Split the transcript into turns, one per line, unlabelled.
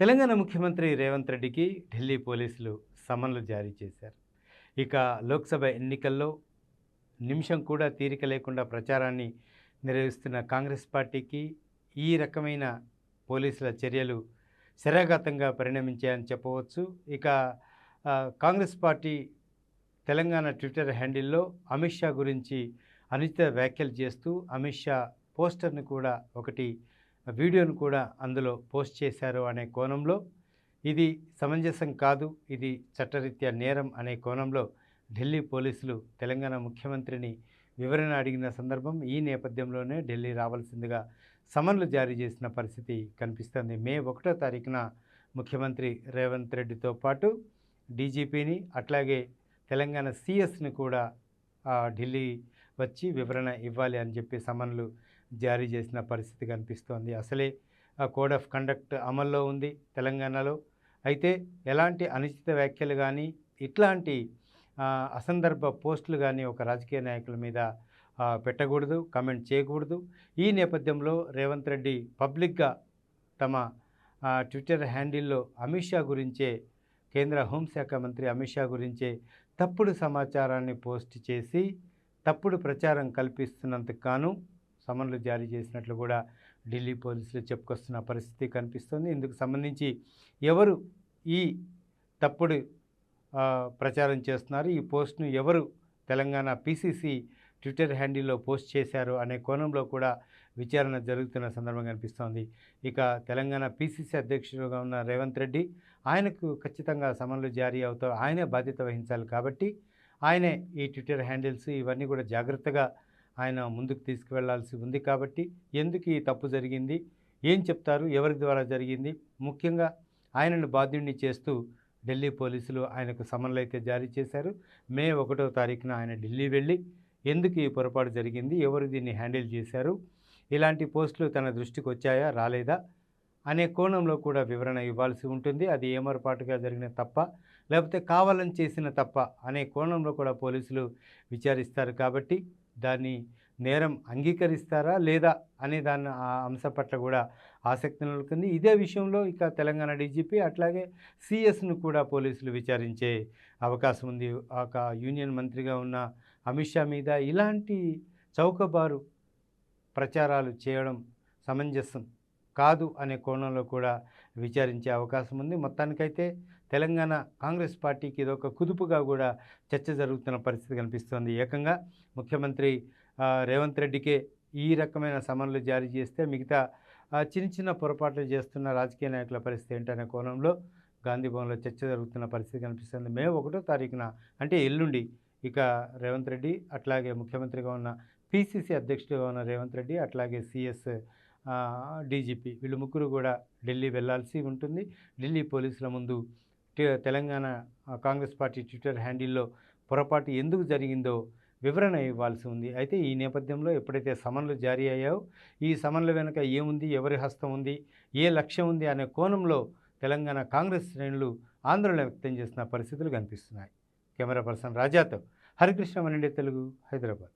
తెలంగాణ ముఖ్యమంత్రి రేవంత్ రెడ్డికి ఢిల్లీ పోలీసులు సమన్లు జారీ చేశారు. ఇక లోక్సభ ఎన్నికల్లో నిమిషం కూడా తీరిక లేకుండా ప్రచారాన్ని నిర్వహిస్తున్న కాంగ్రెస్ పార్టీకి ఈ రకమైన పోలీసుల చర్యలు శరాఘాతంగా పరిణమించాయని చెప్పవచ్చు. ఇక కాంగ్రెస్ పార్టీ తెలంగాణ ట్విట్టర్ హ్యాండిల్లో అమిత్ షా గురించి అనుచిత వ్యాఖ్యలు చేస్తూ అమిత్ షా పోస్టర్ని కూడా ఒకటి వీడియోను కూడా అందులో పోస్ట్ చేశారు అనే కోణంలో ఇది సమంజసం కాదు ఇది చట్టరీత్యా నేరం అనే కోణంలో ఢిల్లీ పోలీసులు తెలంగాణ ముఖ్యమంత్రిని వివరణ అడిగిన సందర్భం ఈ నేపథ్యంలోనే ఢిల్లీ రావాల్సిందిగా సమన్లు జారీ చేసిన పరిస్థితి కనిపిస్తుంది. మే ఒకటో తారీఖున ముఖ్యమంత్రి రేవంత్ రెడ్డితో పాటు డీజీపీని అట్లాగే తెలంగాణ సిఎస్ని కూడా ఢిల్లీ వచ్చి వివరణ ఇవ్వాలి అని చెప్పి సమన్లు జారీ చేసిన పరిస్థితి కనిపిస్తోంది. అసలే కోడ్ ఆఫ్ కండక్ట్ అమల్లో ఉంది తెలంగాణలో. అయితే ఎలాంటి అనుచిత వ్యాఖ్యలు కానీ ఇట్లాంటి అసందర్భ పోస్టులు కానీ ఒక రాజకీయ నాయకుల మీద పెట్టకూడదు కమెంట్ చేయకూడదు. ఈ నేపథ్యంలో రేవంత్ రెడ్డి పబ్లిక్గా తమ ట్విట్టర్ హ్యాండిల్లో అమిత్ షా గురించే కేంద్ర హోంశాఖ మంత్రి అమిత్ షా గురించే తప్పుడు సమాచారాన్ని పోస్ట్ చేసి తప్పుడు ప్రచారం కల్పిస్తున్నందుకు గాను సమన్లు జారీ చేసినట్లు కూడా ఢిల్లీ పోలీసులు చెప్పుకొస్తున్న పరిస్థితి కనిపిస్తుంది. ఇందుకు సంబంధించి ఎవరు ఈ తప్పుడు ప్రచారం చేస్తున్నారు? ఈ పోస్ట్ను ఎవరు తెలంగాణ పీసీసీ ట్విట్టర్ హ్యాండిల్లో పోస్ట్ చేశారు అనే కోణంలో కూడా విచారణ జరుగుతున్న సందర్భం కనిపిస్తోంది. ఇక తెలంగాణ పీసీసీ అధ్యక్షుడుగా ఉన్న రేవంత్ రెడ్డి ఆయనకు ఖచ్చితంగా సమన్లు జారీ అవుతాయి ఆయనే బాధ్యత వహించాలి కాబట్టి ఆయనే ఈ ట్విట్టర్ హ్యాండిల్స్ ఇవన్నీ కూడా జాగ్రత్తగా ఆయన ముందుకు తీసుకువెళ్ళాల్సి ఉంది కాబట్టి ఎందుకు ఈ తప్పు జరిగింది? ఏం చెప్తారు? ఎవరి ద్వారా జరిగింది? ముఖ్యంగా ఆయనను బాధ్యుడిని చేస్తూ ఢిల్లీ పోలీసులు ఆయనకు సమన్లు అయితే జారీ చేశారు. మే ఒకటో తారీఖున ఆయన ఢిల్లీ వెళ్ళి ఎందుకు ఈ పొరపాటు జరిగింది? ఎవరు దీన్ని హ్యాండిల్ చేశారు? ఇలాంటి పోస్టులు తన దృష్టికి వచ్చాయా? రాలేదా? అనే కోణంలో కూడా వివరణ ఇవ్వాల్సి ఉంటుంది. అది ఏమరపాటుగా జరిగిన తప్ప లేకపోతే కావాలని చేసిన తప్ప అనే కోణంలో కూడా పోలీసులు విచారిస్తారు కాబట్టి దాన్ని నేరం అంగీకరిస్తారా లేదా అనే దాని ఆ అంశం పట్ల కూడా ఆసక్తి నెలకొంది. ఇదే విషయంలో ఇక తెలంగాణ డీజీపీ అట్లాగే సిఎస్ను కూడా పోలీసులు విచారించే అవకాశం ఉంది. ఒక యూనియన్ మంత్రిగా ఉన్న అమిత్ షా మీద ఇలాంటి చౌకబారు ప్రచారాలు చేయడం సమంజసం. కాదు అనే కోణంలో కూడా విచారించే అవకాశం ఉంది. మొత్తానికైతే తెలంగాణ కాంగ్రెస్ పార్టీకి ఇదొక కుదుపుగా కూడా చర్చ జరుగుతున్న పరిస్థితి కనిపిస్తోంది. ఏకంగా ముఖ్యమంత్రి రేవంత్ రెడ్డికే ఈ రకమైన సమన్లు జారీ చేస్తే మిగతా చిన్న చిన్న పొరపాట్లు చేస్తున్న రాజకీయ నాయకుల పరిస్థితి ఏంటనే కోణంలో గాంధీభవన్లో చర్చ జరుగుతున్న పరిస్థితి కనిపిస్తుంది. మే ఒకటో తారీఖున అంటే ఎల్లుండి ఇక రేవంత్ రెడ్డి అట్లాగే ముఖ్యమంత్రిగా ఉన్న పిసిసి అధ్యక్షుడిగా ఉన్న రేవంత్ రెడ్డి అట్లాగే సిఎస్ డీజీపీ. వీళ్ళు ముగ్గురు కూడా ఢిల్లీ వెళ్ళాల్సి ఉంటుంది. ఢిల్లీ పోలీసుల ముందు తెలంగాణ కాంగ్రెస్ పార్టీ ట్విట్టర్ హ్యాండిల్లో పొరపాటు ఎందుకు జరిగిందో వివరణ ఇవ్వాల్సి ఉంది. అయితే ఈ నేపథ్యంలో ఎప్పుడైతే సమన్లు జారీ అయ్యాయో ఈ సమన్ల వెనుక ఏముంది ఎవరి హస్తం ఉంది ఏ లక్ష్యం ఉంది అనే కోణంలో తెలంగాణ కాంగ్రెస్ శ్రేణులు ఆందోళన వ్యక్తం చేసిన పరిస్థితులు కనిపిస్తున్నాయి. కెమెరా పర్సన్ రాజాతో హరికృష్ణ మనండి తెలుగు హైదరాబాద్.